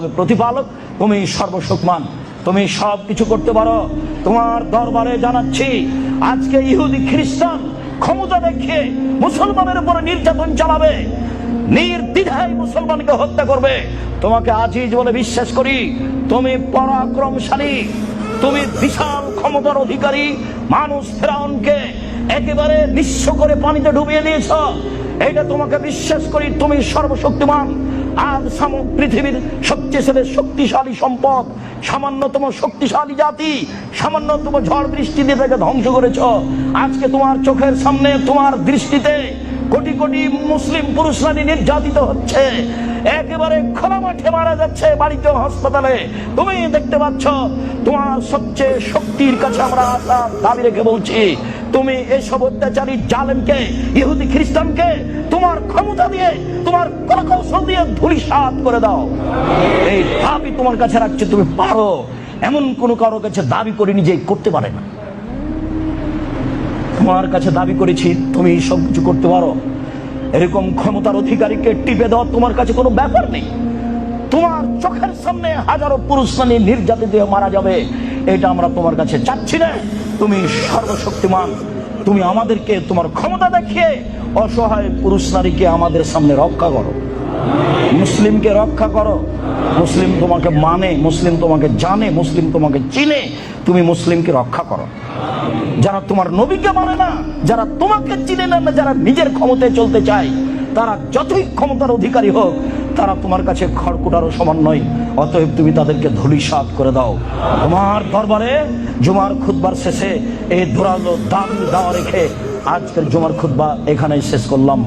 প্রতিপালক, তুমি সর্বশক্তিমান। তুমি সব কিছু করতে পারো। তোমার দরবারে জানাচ্ছি, আজকে ইহুদি খ্রিস্টান ক্ষমতা দেখিয়ে মুসলমানের উপরে নির্যাতন চালাবে। নির্দ্বিধায় মুসলমানকে হত্যা করবে। তোমাকে আজিজ বলে বিশ্বাস করি, তুমি পরাক্রমশালী, তুমি বিশাল ক্ষমতার অধিকারী, মানুষ ফেরাউনকে একেবারে নিঃস্ব করে পানিতে ডুবিয়ে দিয়েছ। এটা তোমাকে বিশ্বাস করি, তুমি সর্বশক্তিমান। আজ সাম- পৃথিবীর সবচেয়ে শক্তিশালী সম্পদ, সামান্যতম শক্তিশালী জাতি, সামান্যতম ঝড় বৃষ্টি দিয়ে তাকে ধ্বংস করেছ, আজকে তোমার চোখের সামনে, তোমার দৃষ্টিতে কোটি কোটি মুসলিম পুরুষ নারী নির্যাতিত হচ্ছে। একেবারে খোলা মাঠে মারা যাচ্ছে বাড়িতে হাসপাতালে। তুমি দেখতে পাচ্ছ, তোমার সবচেয়ে শক্তির কাছে আমরা দাবি রেখে বলছি তুমি এসব অত্যাচারী জালেমকে, ইহুদি খ্রিস্টানকে তোমার ক্ষমতা দিয়ে, তোমার কৌশল দিয়ে ধুলি সাত করে দাও। এই দাবি তোমার কাছে রাখছে, তুমি পারো। এমন কোন কারও কাছে দাবি করিনি যে করতে পারে না। তোমার কাছে দাবি করেছি, তুমি সব কিছু করতে পারো। এরকম ক্ষমতার অধিকারীকে টিপে দেওয়া তোমার কাছে কোনো ব্যাপার নেই। তোমার চোখের সামনে হাজারো পুরুষ নারী নির্যাতিত মারা যাবে। এটা আমরা তোমার কাছে চাচ্ছি না। তুমি সর্বশক্তিমান। তুমি আমাদেরকে তোমার ক্ষমতা দেখিয়ে অসহায় পুরুষ নারীকে আমাদের সামনে রক্ষা করো। মুসলিমকে রক্ষা করো। মুসলিম তোমাকে মানে মুসলিম তোমাকে জানে, মুসলিম তোমাকে চিনে। তুমি মুসলিমকে রক্ষা করো। যারা তোমার নবীকে মানে না, যারা তোমাকে চিনে না, যারা নিজের ক্ষমতায় চলতে চায়, তারা যতই ক্ষমতার অধিকারী হোক তারা তোমার কাছে খড়কুটারও সমান নয়। অতএব তুমি তাদেরকে ধুলি ধুলিসাৎ করে দাও। তোমার দরবারে জুমার খুদবার শেষে এই ধরালো দাম দাওয়া রেখে আজকের জুমার খুতবা এখানেই শেষ করলাম।